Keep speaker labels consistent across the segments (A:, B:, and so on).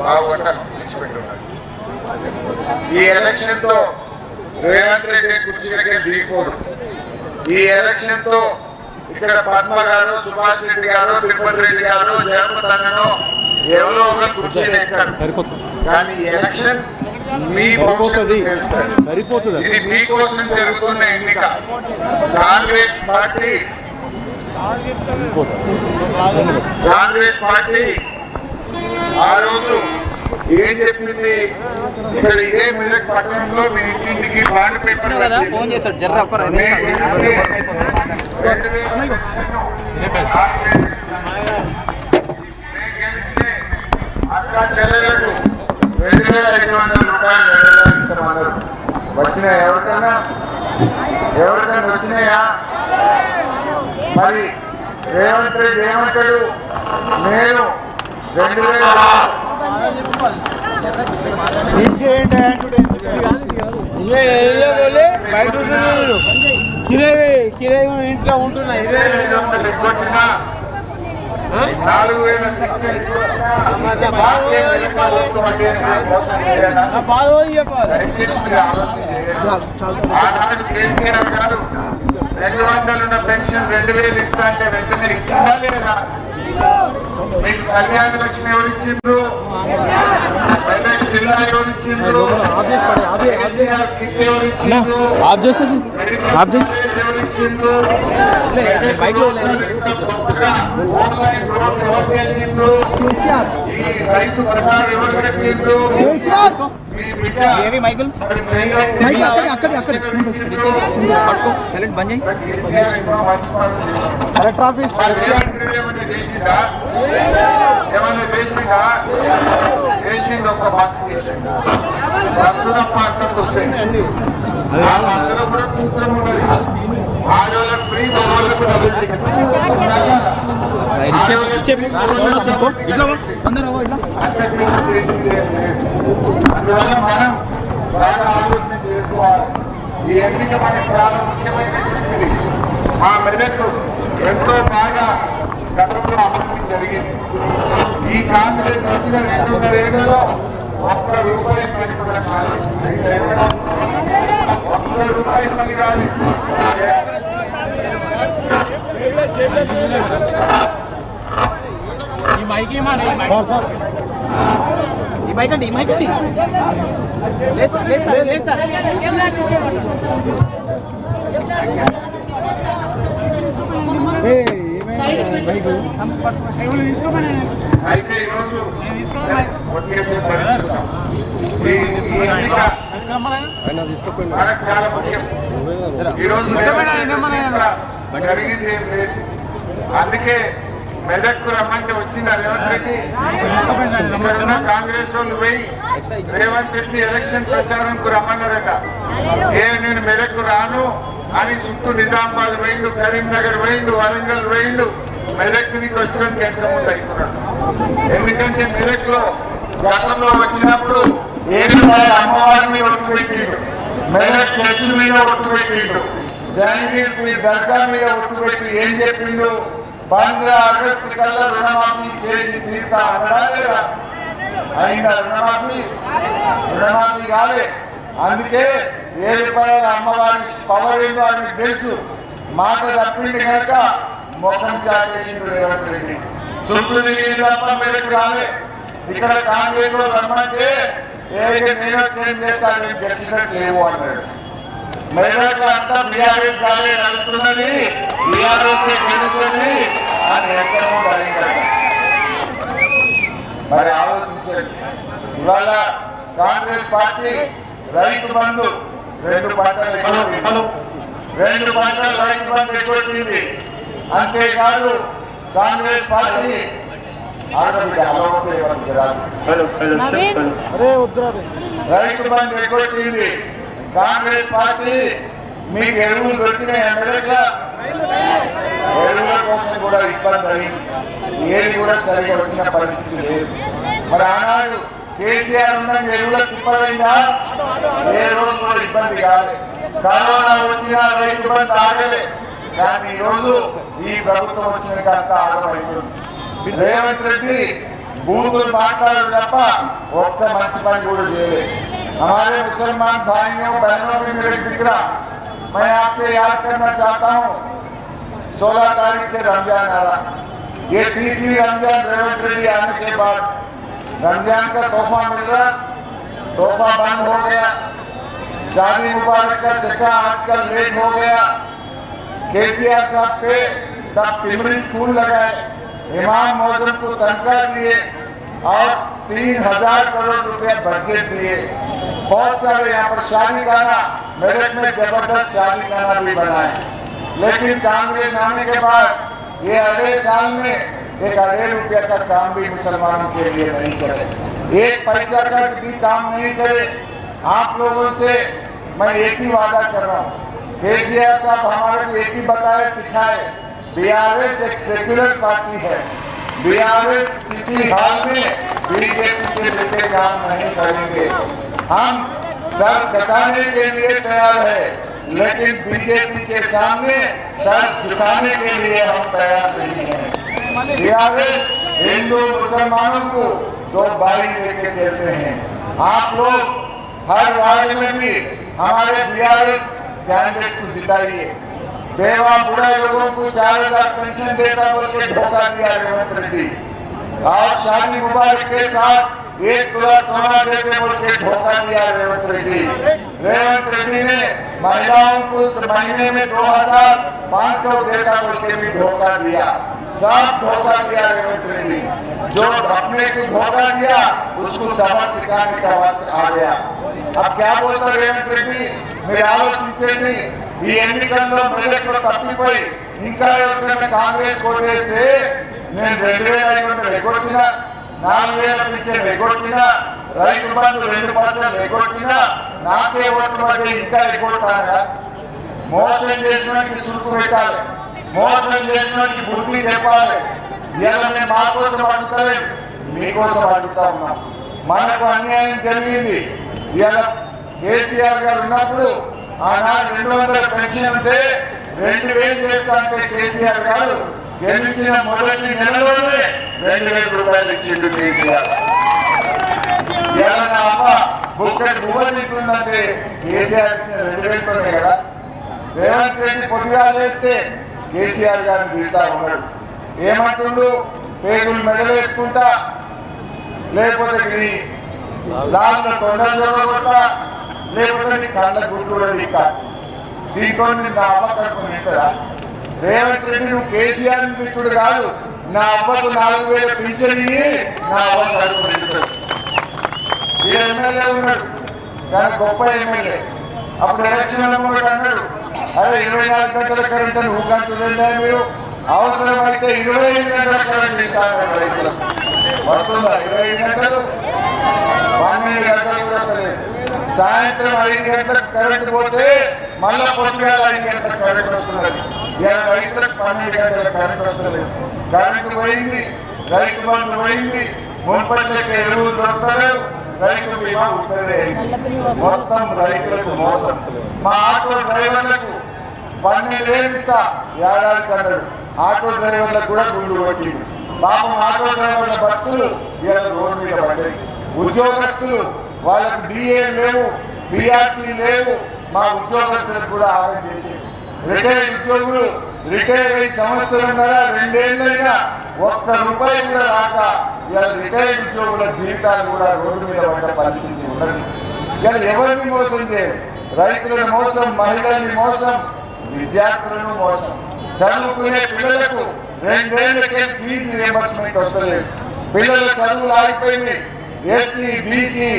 A: బాగుంటాను విడిచిపెట్టున్నాను ఈ ఎలక్షన్తో రేవంత్ రెడ్డి కుర్చీలకే దిగిపోడు. ఈ ఎలక్షన్తో ఇక్కడ పద్మ గారు సుభాష్ రెడ్డి గారు తిరుపతి రెడ్డి గారు జయప్రదన్నను ఎవరో ఒక కుర్చీలు ఎక్కారు కానీ ఈ ఎలక్షన్ మీ.
B: సరిపోతుంది.
A: ఇది మీకోసం జరుగుతున్న ఎన్నిక. కాంగ్రెస్ పార్టీ కాంగ్రెస్ పార్టీ ఆ రోజు ఏం చెప్పింది? ఇక్కడ ఇదే మెదక్ పట్టణంలో మీ ఇంటింటికి బాండ్ పేపర్
C: ఫోన్ చేశాడు. జర్ర
A: అక్క చెల్లెలకు రెండు వేల ఐదు వందల రూపాయలు ఇస్తామన్నారు. వచ్చినాయా ఎవరికన్నా? ఎవరికన్నా వచ్చినాయా? మరి రేవంత్ రెడ్డి ఏమంటాడు? నేను రెండు వేల
C: కిరాయి కిరాయి ఇంట్లో ఉంటున్నా ఇరవై
A: నాలుగు వేల
C: చెప్పాలి
A: ఆనాడు కేసీఆర్ గారు రెండు వందలు ఉన్న పెన్షన్ రెండు వేలు ఇస్తా అంటే వెంటనే ఇచ్చిందా లేదా? మీకు కళ్యాణ లక్ష్మి ఎవరు ఇచ్చిండ్రు? మెదక్ జిల్లా ఎవరు ఇచ్చిండ్రు? కేసీఆర్ కిట్ ఎవరు ఇచ్చిండ్రు?
C: ఆఫ్ చేసేసి
A: మెడికల్
C: ఆఫ్ చేయి.
A: కాలేజ్ ఎవరు ఇచ్చిండ్రు? మెదక్
C: బైక్లో లేదు.
A: ఆన్లైన్ గ్రోత్ ఎవరు చేసిండ్రు? ఈ రైతు బజార్ ఎవరు పెట్టిండ్రు?
C: ఏవి మైకుల్?
A: మరి మెయిన్
C: అక్కడి అక్కడి. పట్టుకో సైలెంట్ బంద్ చేయి.
A: Collector office. ఏమన్నా ఒక బస్సులో ఆ బస్సులో కూడా సూత్రం ఉన్నది ఆడవాళ్ళకి ఫ్రీ మగవాళ్ళకు డబుల్ టికెట్ అంతకుమించి చేసింది. అందువల్ల మనం బాగా ఆలోచన చేసుకోవాలి. ఈ ఎన్నిక మనకి చాలా ముఖ్యమైనటువంటిది మా మెదక్ ఎంతో బాగా గతంలో అభివృద్ధి జరిగింది. ఈ కాంగ్రెస్ వచ్చిన రెండున్నర ఏళ్ళలో ఒక్క రూపాయి పని కూడా ఒక్క రూపాయి పని కాదు
C: ఈ మైక్. ఏమన్నా ఈ మైక్ ఈ మైక్ అండి ఈ మైక్ అండి లేదు సార్ లేదు సార్ లేదు సార్
A: అయితే ఈరోజు వచ్చేసే పరిస్థితి ఈ ఈ ఎన్నిక మనకు చాలా ముఖ్యం ఈరోజు ఎన్నిక జరిగింది ఏం లేదు అందుకే మెదక్కు రమ్మంటే వచ్చింది రేవంత్ రెడ్డి? ఇక్కడ ఉన్న కాంగ్రెస్ వాళ్ళు పోయి రేవంత్ రెడ్డి ఎలక్షన్ ప్రచారంకు రమ్మన్నారట. ఏ నేను మెదక్కు రాను. అని చుట్టూ నిజామాబాద్ పోయిండు కరీంనగర్ పోయిండు వరంగల్ పోయిండు. మెదక్ నీకు వచ్చడానికి ఎంత ముందు అవుతున్నాడు ఎందుకంటే మెదక్లో గతంలో వచ్చినప్పుడు ఏడున్నర అమ్మవారిని ఒట్టు పెట్టిండు. మెదక్ చర్చి మీద ఒట్టు పెట్టిండు. జహంగీర్ దర్గా మీద ఒట్టు పెట్టి ఏం చెప్పిండు? పంద్రా ఆగస్టు కల్లా రుణమాఫీ చేసి తీరుతా అనడా లేదా? అయిందా రుణమాఫీ? రుణమాఫీ కాలే. అందుకే ఏ రూపాయల అమ్మవారి పవర్ ఏందో ఆయనకు తెలుసు. మాట తప్పింది కనుక ముఖం చాటేసిండు రేవంత్ రెడ్డి. సుట్టు తిరిగి తప్ప మీదకి రాలే. ఇక్కడ కాంగ్రెస్లో రమ్మంటే ఏ నేను చేంజ్ చేస్తాను లేవు అన్నాడు. అంతా బీఆర్ఎస్ నడుస్తున్నది అని ఎక్కడో మరి ఆలోచించండి. ఇవాళ కాంగ్రెస్ పార్టీ రైతు బంధు రెండు పంటలు. రెండు పంటలు రైతు బంధు ఎగ్గొట్టింది అంతేకాదు కాంగ్రెస్ పార్టీ రైతు బంధు ఎగ్గొట్టింది కాంగ్రెస్ పార్టీ మీకు ఎరువులు దొరికినాయి ఎమ్మెల్యేగా ఎరువుల కోసం కూడా ఇబ్బంది అయింది ఏది కూడా సరిగా వచ్చిన పరిస్థితి లేదు. మరి ఆనాడు కేసీఆర్ ఉన్న ఎరువులకు తిప్పలైందా? ఏ రోజు కూడా ఇబ్బంది కాలేదు కరోనా వచ్చిన రైతు బంధు ఆగలే కానీ ఈ రోజు ఈ ప్రభుత్వం వచ్చినాక అంతా ఆగమైపోయింది. రేవంత్ రెడ్డి బూతులు మాట్లాడు తప్ప ఒక్క మంచి పని కూడా చేయలేదు हमारे मुसलमान भाइयों बहनों भी मेरे दिख रहा मैं आपसे याद करना चाहता हूँ सोलह तारीख से रमजान आ रहा ये तीसरी रमजान रेवंत रेड्डी आने के बाद रमजान का तोहफा मिल रहा तोहफा बंद हो गया शादी मुबारक का चक्का आजकल लेट हो गया केसीआर साहब थे तब तिमरी स्कूल लगाए इमाम मौजम को तनख्वाह दिए और तीन हज़ार करोड़ रुपया बजट दिए। बहुत सारे यहाँ पर शादी खाना मेरठ में ज़बरदस्त शादी खाना भी बनाए। लेकिन कांग्रेस आने के बाद, ये अगले साल में एक अढ़ाई रुपया का काम भी मुसलमानों के लिए नहीं करे। एक पैसा का भी काम नहीं करे। आप लोगों से मैं एक ही वादा कर रहा हूँ। केसीआर साहब हमारे को एक ही बताए, सिखाए। बीआरएस एक सेक्युलर पार्टी है। बीआरएस किसी हाल में बीजेपी से लेके काम नहीं करेंगे। हम सर कटाने के लिए तैयार है, लेकिन बीजेपी के सामने सर झुकाने के लिए हम तैयार नहीं हैं। बीआरएस हिंदू मुसलमानों को दो भाई लेके चलते हैं। आप लोग हर वार्ड में भी हमारे बीआरएस कैंडिडेट को जिताइए। बेवा बुढ़ा लोगों को चार हजार पेंशन देता बोल के धोखा दिया रेवंत रेड्डी और शादी मुबारक के साथ एक तुला सोना देते बोल के धोखा दिया रेवंत रेड्डी रेवंत रेड्डी ने महिलाओं को इस महीने में दो हजार पाँच सौ देता बोल के भी धोखा दिया सब धोखा दिया रेवंत रेड्डी जो अपने को धोखा दिया उसको सबक सिखाने का वक्त आ गया अब क्या बोलता रेवंत రెడ్డి మీరు ఆలోచించండి ఈ ఎన్నికల్లో మెదక్లో తప్పిపోయి ఇంకా ఎవరికైనా కాంగ్రెస్ కోటేస్తే నేను రెండు వేల ఐదు వందలు ఎగ్గొట్టినా నాలుగు వేల పింఛన్ ఎగ్గొట్టినా రైతు బంధు రెండు పర్సెంట్ ఎగ్గొట్టినా నాకే ఓట్లు పడి ఇంకా ఎగ్గొట్టాగా మోసం చేసినానికి సురుకు పెట్టాలి. మోసం చేసినానికి బుద్ధి చెప్పాలి. ఇలా మేము మా కోసం అడుగుతలేము మీకోసం అడుగుతా ఉన్నాం. మనకు అన్యాయం జరిగింది. ఇలా కేసీఆర్ గారు ఉన్నప్పుడు ఆనాడు రెండు వందల పెన్షన్ ఉంటే రెండు వేలు చేస్తా అంటే కేసీఆర్ గారు గెలిచిన మొదటి నెలలోనే రెండు వేల రూపాయలు ఇచ్చిండు కేసీఆర్. ఇలా అమ్మ బుక్కడి బువ్వ తింటుందంటే కేసీఆర్ ఇచ్చిన రెండు వేలతోనే కదా? రేవంత్ రెడ్డి పొద్దుగా లేస్తే కేసీఆర్ గారిని తింటా ఉన్నాడు. ఏమంటుండు? పేగులు మెడలేసుకుంటా లేకపోతే నీ లాన్న తొండలు జరగకుండా లేకపోతే నీ కళ్ళ గుడ్డు కూడా దిక్కా దీంతో నా అమ్మ కడుపు నింటదా రేవంత్ రెడ్డి నువ్వు కేసీఆర్ని తిట్టుడు కాదు. నా అవ్వకు నాలుగు వేల పింఛన్ నా అవ్వ ఈ ఎమ్మెల్యే ఉన్నాడు. చాలా గొప్ప ఎమ్మెల్యే. అప్పుడు ఎలక్షన్ అన్నాడు అరే ఇరవై నాలుగు గంటల కరెంట్ అని ఊకంటుందా మీరు. అవసరమైతే ఇరవై ఐదు గంటల కరెంట్ ఇస్తాను రైతులకు. వస్తుందా? ఇరవై ఐదు గంటలు? పన్నెండు గంటలు కూడా సరే సాయంత్రం ఐదు గంటలకు కరెంట్ పోతే మళ్ళా పొద్దుగా ఐదు గంటలకు కరెంట్ వస్తున్నది ఇలా రైతులకు పన్నెండు గంటల కరెంట్ వస్తలేదు కరెంటు పోయింది రైతు బంధు పోయింది మున్పట్లకి ఎరువు దొరకలేదు రైతు బీమా ఉంటుంది మొత్తం రైతులకు మోసం. మా ఆటో డ్రైవర్లకు పన్నెండేళ్ళు ఇస్తా ఏడాది కన్నాడు ఆటో డ్రైవర్లకు కూడా గుండు కొట్టింది పాపం ఆటో డ్రైవర్ల భక్తులు ఇలా రోడ్డు మీద పడ్డాయి. ఉద్యోగస్తులు వాళ్ళకు డిఏ లేవు బిఆర్సీ లేవు. మా ఉద్యోగస్తులకు కూడా ఆగం చేసి రిటైర్ ఉద్యోగులు రిటైర్ అయ్యి సంవత్సరంన్నర రెండేళ్ళైనా ఒక్క రూపాయి కూడా రాక ఇలా రిటైర్ ఉద్యోగుల జీవితాలు కూడా రోడ్డు మీద పడ్డ పరిస్థితి ఉన్నది. ఇలా ఎవరిని మోసం చేయరు? రైతులను మోసం మహిళల్ని మోసం విద్యార్థులను మోసం. చదువుకునే పిల్లలకు రెండేళ్ళకే ఫీజు రియంబర్స్మెంట్ వస్తలేదు. పిల్లల చదువులు ఆగిపోయింది ఎస్సీ బీసీ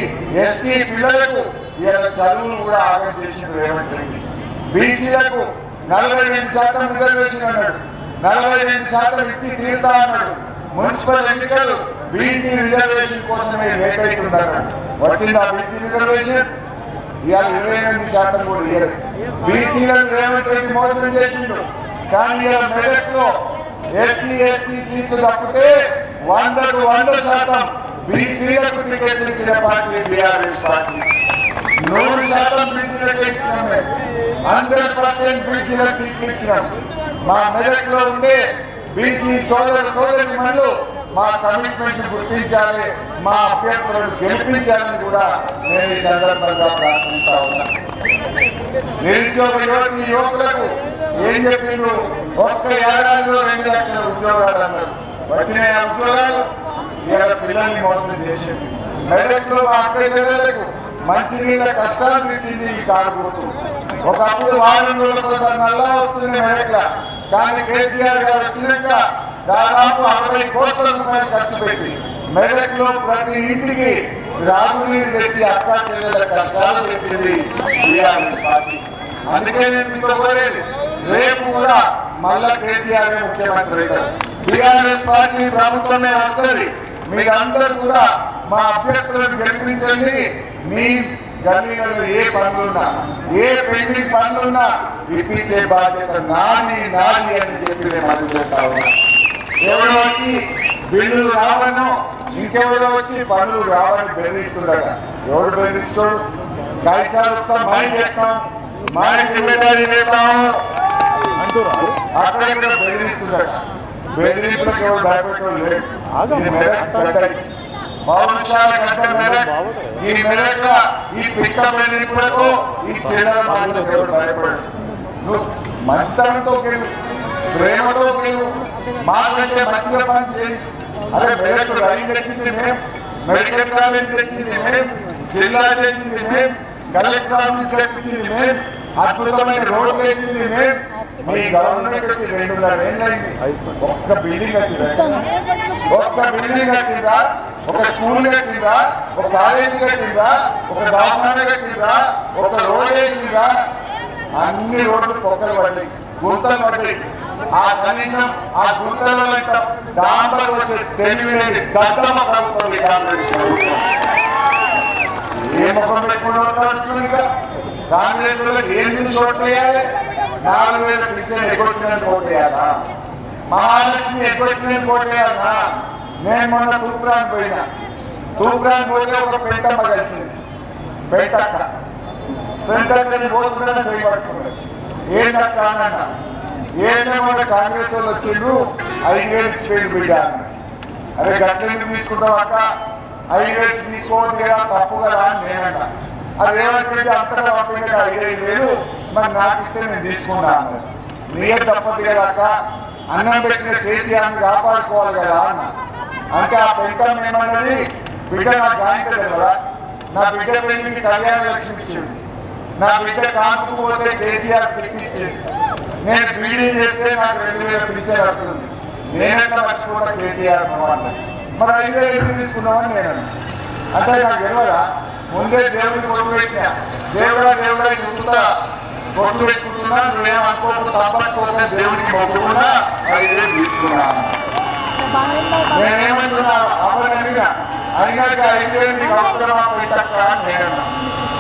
A: ఎస్టీ పిల్లలకు ఇలా చదువును కూడా ఆగం చేసిండు రేవంత్ రెడ్డి. బీసీలకు నలభై రెండు శాతం రిజర్వేషన్ అన్నాడు. నలభై రెండు శాతం ఇచ్చి తీరుతా అన్నాడు. మున్సిపల్ ఎన్నికలు బీసీ రిజర్వేషన్ కోసమే లేట్ అవుతుంది వచ్చిందా బీసీ రిజర్వేషన్? ఇవాళ ఇరవై ఎనిమిది శాతం కూడా ఇవ్వలేదు బీసీలను రేవంత్ రెడ్డి మోసం చేసిండు. కానీ మెదక్లో ఎస్సీ ఎస్టీ సీట్లు తప్పితే వందకు వంద శాతం బీసీలకు టికెట్లు ఇచ్చిన పార్టీ బీఆర్ఎస్ పార్టీ. నూరు శాతం బీసీలకు ఇచ్చినాం హండ్రెడ్ పర్సెంట్ బీసీలకు సీట్లు ఇచ్చినాం. మా మెదక్లో ఉండే బీసీ సోదర సోదరి మనులు మా కమిట్మెంట్ గుర్తించాలి మా అభ్యర్థులను గెలిపించాలని కూడా నేను ఈ సందర్భంగా ప్రార్థిస్తా ఉన్నా. నిరుద్యోగ యువతి యువకులకు ఏం చెప్పిండ్రు? ఒక్క ఏడాదిలో రెండు లక్షల ఉద్యోగాలు అన్నారు. వచ్చిన ఉద్యోగాలు? ఇలా పిల్లల్ని మోసం చేసింది మెదక్లో మా అక్క చెల్లెలకు మంచినీళ్ళ కష్టాలు తెచ్చింది ఈ కారు గుర్తు ఒకప్పుడు వారం రోజుల కోసం నల్లా వస్తుంది మెదక్ల కానీ కేసీఆర్ గారు వచ్చినాక దాదాపు అరవై కోట్ల రూపాయలు ఖర్చు పెట్టి మెదక్లో ప్రతి ఇంటికి రాగునీరు తెచ్చి అక్కా చెల్లెల కష్టాలు తెచ్చింది టీఆర్ఎస్ పార్టీ. అందుకే నేను మీకు కోరేది రేపు కూడా మళ్ళా కేసీఆర్ ముఖ్యమంత్రి అవుతారు. టీఆర్ఎస్ పార్టీ ప్రభుత్వమే వస్తుంది. మీరందరూ కూడా మా అభ్యర్థులను గెలిపించండి. మీ గల్లీలలో ఏ పనులున్నా ఏ పెండింగ్ పనులున్నా ఇప్పించే బాధ్యత నాది నాది అని చెప్పి మేము అందజేస్తా ఉన్నాం. ఎవరో వచ్చి బిల్లులు రావను ఇంకెవరో వచ్చి పనులు రావని బెదిరిస్తుండట ఎవరు బెదిరిస్తాడు కైసాలు మాయ చెప్తాం. మాయ జిమ్మేదారి అక్కడ అక్కడక్కడ బెదిరిస్తుండట బెదిరింపులకు ఎవరు భయపెట్టడం లేదు. మెదక్ గడ్డ మెదక్ ఈ మెదక్ ఈ పిట్ట బెదిరింపులకు ఈ చెడ్డ మాటలకు ఎవరు భయపడడు నువ్వు మంచితనంతో గెలు ప్రేమతో గెలు మాకంటే మంచిగా పని చేయి. అదే మెదక్ రైలు తెచ్చింది మేము మెడికల్ కాలేజ్ తెచ్చింది మేము జిల్లా చేసింది మేము కలెక్టర్ ఆఫీస్ కట్టించింది మేము అద్భుతమైన రోడ్ వేసింది మేము మీ గవర్నమెంట్ వచ్చి రెండున్నర ఏళ్ళైంది. ఒక్క బిల్డింగ్ కట్టిందా? ఒక్క బిల్డింగ్ కట్టిందా? ఒక స్కూల్ కట్టిందా? ఒక కాలేజీ కట్టిందా? ఒక దవాఖాన కట్టిందా? ఒక రోడ్ వేసిందా? అన్ని రోడ్లు పొక్కలు పడ్డాయి గుంతలు పడ్డాయి. ఆ కనీసం ఆ గుంతలలో డాంబర్ వచ్చే తెలివి లేని దద్దమ్మ ప్రభుత్వం కాంగ్రెస్ ప్రభుత్వం. ఏ ముఖం పెట్టుకుని ఇంకా. కాంగ్రెస్ వాళ్ళకి ఏం వేయాలి నాలుగు వేల పింఛన్ ఎగ్గొట్టిన ఓటు వేయాలా మహాలక్ష్మి ఎగ్గొట్టిన ఓటు వేయాలా నేను మొన్న తూప్రాన్ పోయినా. తూప్రాన్ పోతే ఒక పెంటమ్మ కలిసింది. పెంటక్క. పెంటక్కని పోతున్నా చేయబడుతున్నది ఏంటక్క అన్న ఏంటో మన కాంగ్రెస్ వాళ్ళు వచ్చిండ్రు. ఐదు వేలు ఇచ్చిపోయింది బిడ్డ అరే గట్ల తీసుకుంటావు అక్క? ఐదు వేలు తీసుకోవద్దు కదా తప్పు కదా అని నేనన్నా. అది ఏమంటే అంతగా పంపింది ఐదు వేలు మరి నాకు ఇస్తే నేను తీసుకున్నాను. అన్నది నీయే తప్పదు కదా అన్నం పెట్టిన కేసీఆర్ని కాపాడుకోవాలి కదా అన్న. అంటే ఆ పెంటం ఏమన్నది? బిడ్డ నాకు గాయించలేదు కదా. నా బిడ్డ పెళ్ళికి కళ్యాణ లక్ష్మి ఇచ్చింది నా బిడ్డ కాపుకు పోతే కేసీఆర్ తెప్పించింది నేను బీడీ చేస్తే నాకు రెండు వేల పింఛన్ వస్తుంది. నేనెట్లా మర్చిపోతా కేసీఆర్ అన్నమాట మరి ఐదు వేలు తీసుకున్నామని నేను అంటే నాకు తెలియదా ముందే దేవుడు కొట్టు పెట్టినా దేవుడా దేవుడా ఇంత కొట్టు పెట్టుకుంటున్నా నువ్వేమనుకోకు అనుకోకు దేవుడికి మొక్కుకున్నా అది తీసుకున్నాను. తీసుకున్నా నేనేమంటున్నా అవరు అడిగినా అయినాక ఐదు నీకు అవసరమా? పెట్టక్క అని నేనన్నా.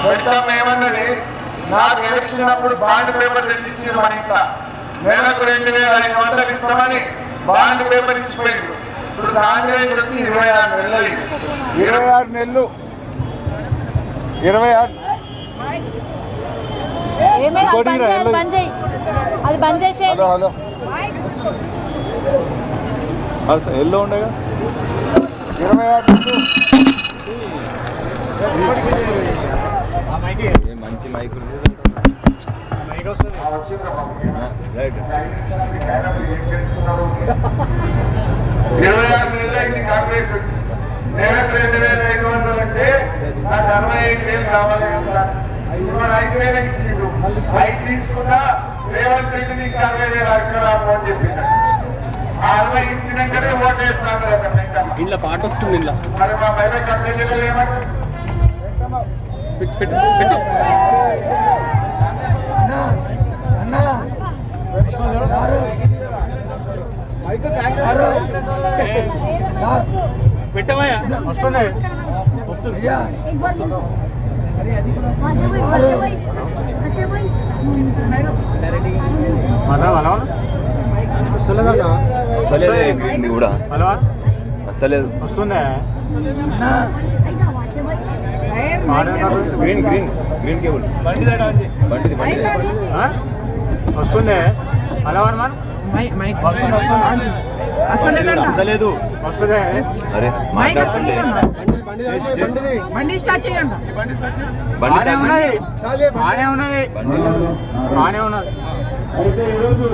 A: పెట్టమ్మ ఏమన్నది? నాకు ఎలక్షన్ అప్పుడు బాండ్ పేపర్ తెచ్చి ఇచ్చింది మా ఇంట్లో. నెలకు రెండు వేల ఐదు వందలు ఇస్తామని బాండ్ పేపర్ ఇచ్చిపోయింది ఇప్పుడు కాంగ్రెస్ వచ్చి ఇరవై ఆరు నెలలు ఇరవై ఆరు నెలలు ఇరవై ఆరు. Hello hello.
D: ఎల్లో ఉండగా
A: ఇరవై ఆరు
D: మంచి. రైట్.
C: ఇరవై ఆరు నెలలు కాంగ్రెస్ నెలకు రెండు వేల ఐదు వందలు అంటే నాకు అరవై ఐదు వేలు కావాలి కదా ఐదు వేలు ఇచ్చిండు. ఐదు తీసుకున్నా రేవంత్ రెడ్డి నీకు అరవై వేలు అడగరాము అని చెప్పిండు ఆ అరవై ఇచ్చినాకనే ఓటేస్తాను కదా పెంటమ్మ
D: ఇంట్లో పాట వస్తుంది
C: మరి మా బయట ఏమంటారు
D: పెట్టు పెట్టు పెట్టు. పెట్టమయ్యా వస్తుంది. వస్తుంది. అసలేదు గ్రీన్ కూడా. అసలేదు
E: వస్తుందా?
D: Green green green cable. బండిది బండిది.
E: వస్తుంది? అలా మనం మైక్. వస్తుంది వస్తుంది?
D: అసలేదు అరే మాట్లాడుతుంటే
F: బండి స్టార్ట్ చేయండి.
D: బండి.
E: ఉన్నది. బానే ఉన్నది. బానే ఉన్నది.
A: అయితే ఈరోజు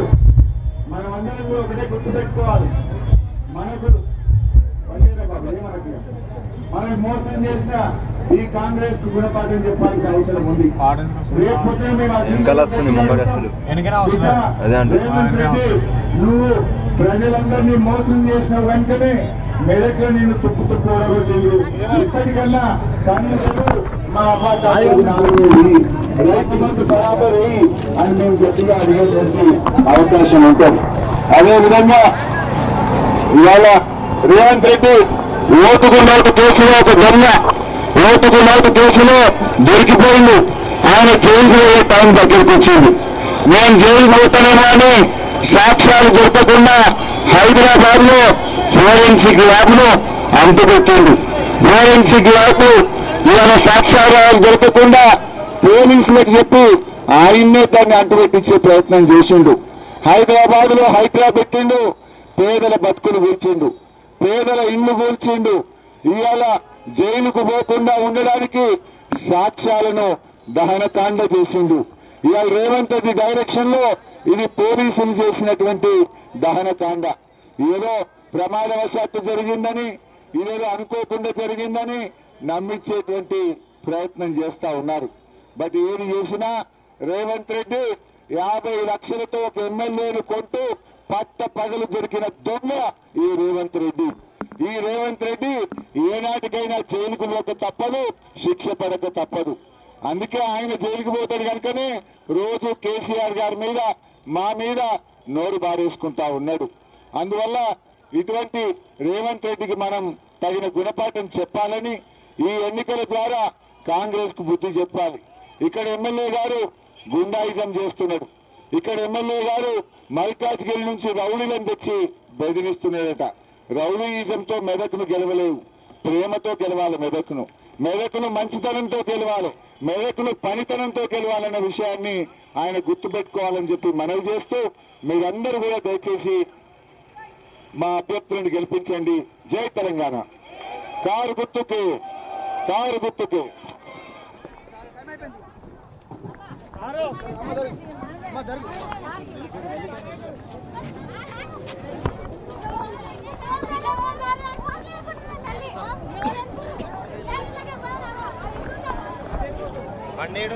A: మనం అందరం కూడా ఒకటే గుర్తుపెట్టుకోవాలి మనకు. మనకు మోసం చేసిన ఈ కాంగ్రెస్కు గుణపాఠం చెప్పాల్సిన అవసరం ఉంది. నువ్వు ప్రజలందరినీ మోసం చేసిన వెంటనే మెదక్లో నేను తుప్పు తుప్పు ఓడగొట్టిండు ఇప్పటికన్నా కనీసం మా రైతు బంధు బరాబర్ అని మేము గట్టిగా అడిగేటువంటి అవకాశం ఉంటుంది. అదే విధంగా ఇవాళ రేవంత్ రెడ్డి ఓటుకు నోటు కేసులో ఒక దొంగ ఓటుకు నోటు కేసులో దొరికిపోయింది. ఆయన జైలుకు వెళ్ళే టైం దగ్గరికి వచ్చింది. నేను జైలు పోతానేమో అని సాక్ష్యాలు దొరకకుండా హైదరాబాద్లో ఫోరెన్సిక్ ల్యాబ్ను అంటుపెట్టిండు ఫోరెన్సిక్ ల్యాబ్ ఇవాళ సాక్ష్యాలు దొరకకుండా పోలీసులకు చెప్పి ఆయన్నే దాన్ని అంటుపెట్టించే ప్రయత్నం చేసిండు. హైదరాబాద్లో హైదరాబాద్ పెట్టిండు పేదల బతుకులు కూల్చిండు పేదల ఇల్లు కూల్చిండు ఇవాళ జైలుకు పోకుండా ఉండడానికి సాక్ష్యాలను దహనకాండ చేసిండు. ఇవాళ రేవంత్ రెడ్డి డైరెక్షన్లో ఇది పోలీసులు చేసినటువంటి దహనకాండ. ఏదో ప్రమాదవశాత్తు జరిగిందని ఇదేదో అనుకోకుండా జరిగిందని నమ్మించేటువంటి ప్రయత్నం చేస్తా ఉన్నారు. బట్ ఏది చేసినా రేవంత్ రెడ్డి యాభై లక్షలతో ఒక ఎమ్మెల్యేను కొంటూ పట్ట పగలు దొరికిన దొంగ ఈ రేవంత్ రెడ్డి. ఈ రేవంత్ రెడ్డి ఏనాటికైనా జైలుకు పోక తప్పదు శిక్ష పడక తప్పదు. అందుకే ఆయన జైలుకు పోతాడు కనుకనే రోజు కేసీఆర్ గారి మీద మా మీద నోరు బారేసుకుంటా ఉన్నాడు. అందువల్ల ఇటువంటి రేవంత్ రెడ్డికి మనం తగిన గుణపాఠం చెప్పాలని ఈ ఎన్నికల ద్వారా కాంగ్రెస్కు బుద్ధి చెప్పాలి. ఇక్కడ ఎమ్మెల్యే గారు గుండాయిజం చేస్తున్నాడు. ఇక్కడ ఎమ్మెల్యే గారు మల్కాజ్గిరి నుంచి రౌడీలను తెచ్చి బెదిరిస్తున్నాడట. రౌడీయిజంతో మెదక్ను గెలవలేవు. ప్రేమతో గెలవాలి మెదక్ను. మెదక్ను మంచితనంతో గెలవాలి. మెదక్ను పనితనంతో గెలవాలన్న విషయాన్ని ఆయన గుర్తుపెట్టుకోవాలని చెప్పి మనవి చేస్తూ మీరందరూ కూడా దయచేసి మా అభ్యర్థులను గెలిపించండి. జై తెలంగాణ. కారు గుర్తుకు కారు గుర్తుకే.
F: బండి
E: పన్నెండు